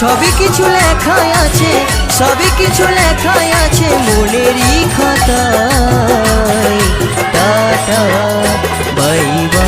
সবই কিছু লেখা আছে সবই কিছু লেখা আছে মনেরই খাতায়। টাটা বাইবা